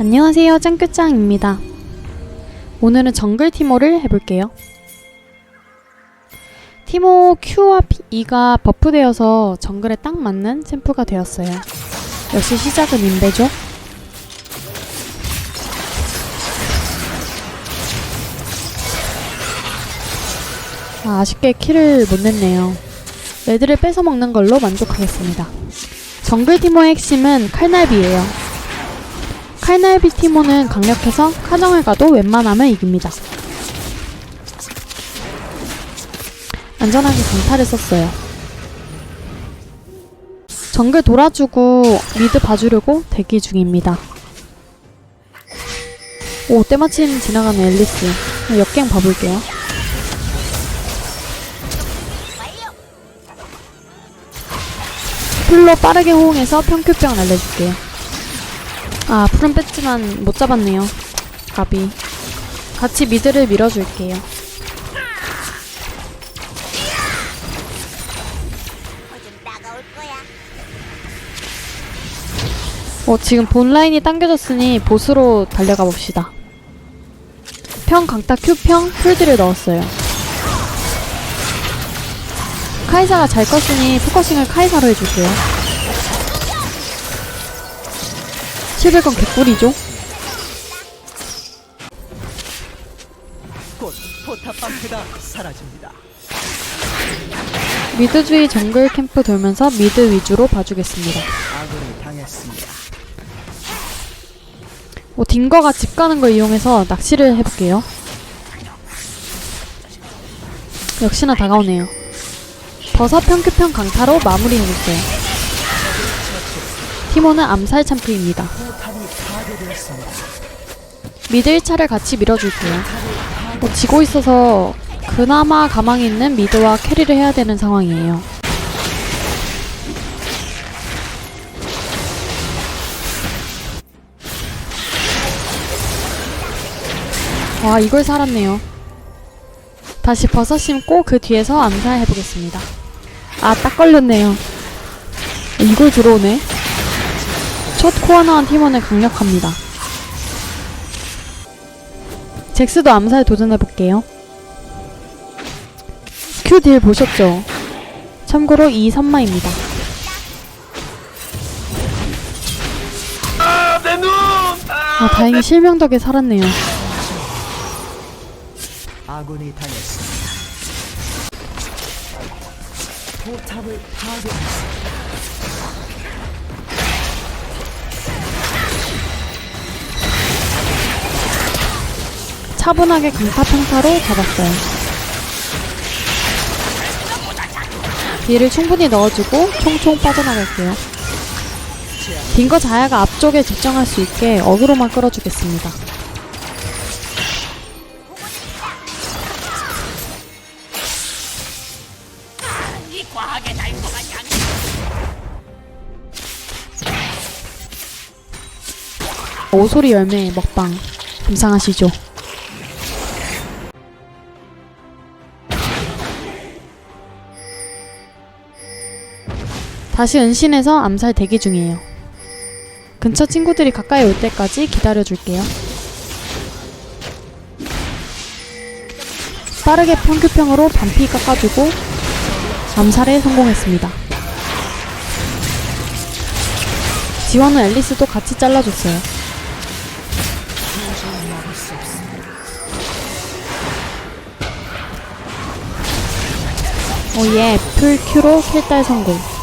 안녕하세요 짱규짱입니다. 오늘은 정글 티모를 해볼게요. 티모 Q와 E가 버프되어서 정글에 딱 맞는 챔프가 되었어요. 역시 시작은 인베죠? 아, 아쉽게 킬을 못 냈네요. 레드를 뺏어 먹는 걸로 만족하겠습니다. 정글 티모의 핵심은 칼날비예요 칼날비 티모는 강력해서 카정을 가도 웬만하면 이깁니다. 안전하게 강타를 썼어요. 정글 돌아주고 미드 봐주려고 대기 중입니다. 오 때마침 지나가는 앨리스 역갱 봐볼게요. 풀로 빠르게 호응해서 평큐병 날려줄게요. 아, 풀은 뺐지만 못 잡았네요. 가비. 같이 미드를 밀어줄게요. 어, 지금 본 라인이 당겨졌으니 보스로 달려가 봅시다. 평, 강타, 큐, 평, 풀들을 넣었어요. 카이사가 잘 껐으니 포커싱을 카이사로 해줄게요. 700원 개꿀이죠? 미드주의 정글 캠프 돌면서 미드 위주로 봐주겠습니다. 당했습니다. 어, 딩거가 집 가는 걸 이용해서 낚시를 해볼게요. 역시나 다가오네요. 버섯 평큐평 강타로 마무리해줬어요. 티모는 암살 파괴되었습니다. 미드 1차를 같이 밀어줄게요. 어, 지고 있어서 그나마 가망이 있는 미드와 캐리를 해야 되는 상황이에요. 와 이걸 살았네요. 다시 버섯 심고 그 뒤에서 암살해보겠습니다. 아 딱 걸렸네요. 이걸 들어오네. 첫 코어 나온 팀원은 강력합니다. 잭스도 암살 도전해볼게요. 큐딜 보셨죠? 참고로 이 선마입니다. 아, 다행히 실명 덕에 살았네요. 아군이 당했습니다. 포탑을 파괴했습니다. 차분하게 강타 평타로 잡았어요. 딜을 충분히 넣어주고 총총 빠져나갈게요. 딩거 자야가 앞쪽에 집중할 수 있게 어그로만 끌어주겠습니다. 오소리 열매 먹방 감상하시죠. 다시 은신해서 암살 대기 중이에요. 근처 친구들이 가까이 올 때까지 기다려줄게요. 빠르게 평큐평으로 반피 깎아주고 암살에 성공했습니다. 지원은 앨리스도 같이 잘라줬어요. 오예, 풀큐로 킬딸 성공.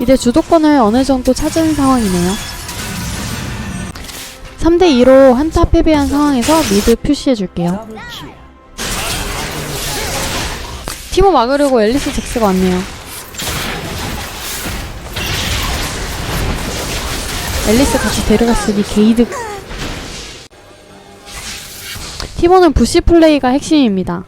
이제 주도권을 어느 정도 찾은 상황이네요. 3대2로 한타 패배한 상황에서 미드 표시해줄게요. 티모 막으려고 앨리스 잭스가 왔네요. 앨리스 같이 데려갔으니 게이득. 티모는 부시 플레이가 핵심입니다.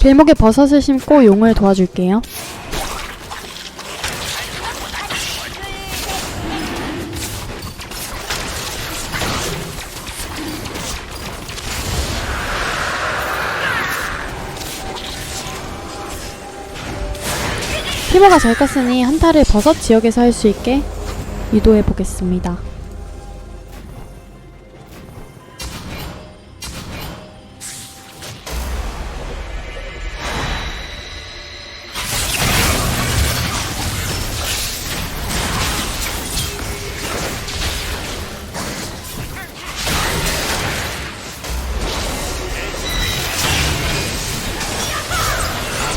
길목에 버섯을 심고 용을 도와줄게요. 티모가 잘 깠으니 한타를 버섯 지역에서 할 수 있게 유도해 보겠습니다.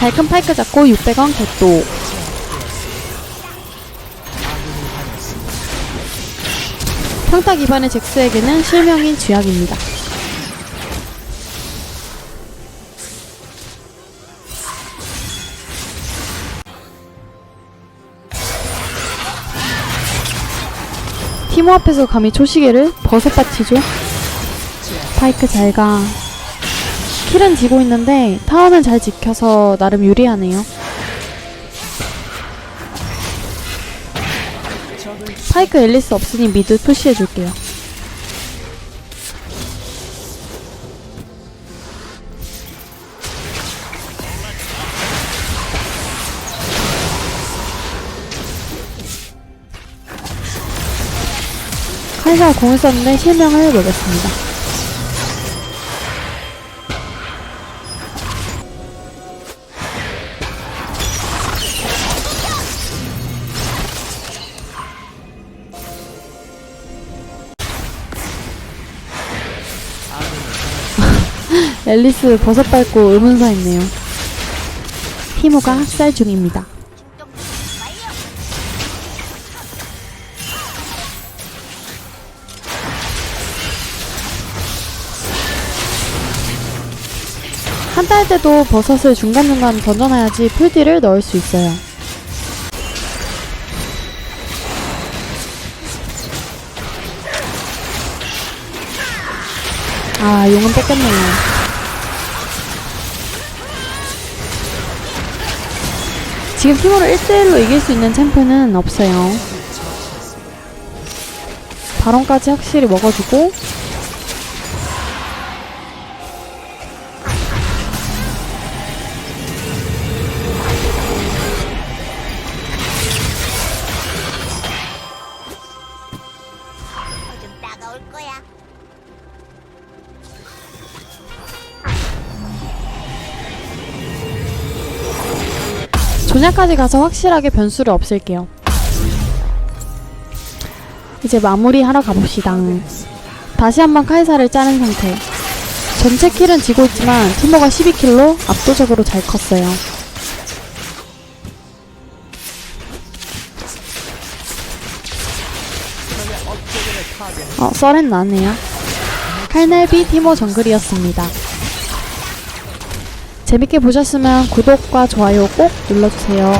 잘큰 파이크 잡고 600원 겟도 평타 기반의 잭스에게는 실명인 쥐약입니다. 티모 앞에서 감히 초시계를 버섯밭이죠. 파이크 잘가. 킬은 지고 있는데 타워는 잘 지켜서 나름 유리하네요. 파이크 앨리스 없으니 미드 푸시해줄게요. 칼사 공을 썼는데 실명을 먹였습니다. 앨리스 버섯 밟고 의문사 했네요. 티모가 학살 중입니다. 할 때도 버섯을 중간중간 던져놔야지 풀딜을 넣을 수 있어요. 아, 용은 뺏겼네요. 지금 팀으로 1대1로 이길 수 있는 챔프는 없어요. 바론까지 확실히 먹어주고 조냐까지 가서 확실하게 변수를 없앨게요. 이제 마무리하러 가봅시다. 다시 한번 카이사를 짜는 상태. 전체 킬은 지고 있지만 티모가 12킬로 압도적으로 잘 컸어요. 어, 썰엔 나네요. 칼날비 티모 정글이었습니다. 재밌게 보셨으면 구독과 좋아요 꼭 눌러주세요.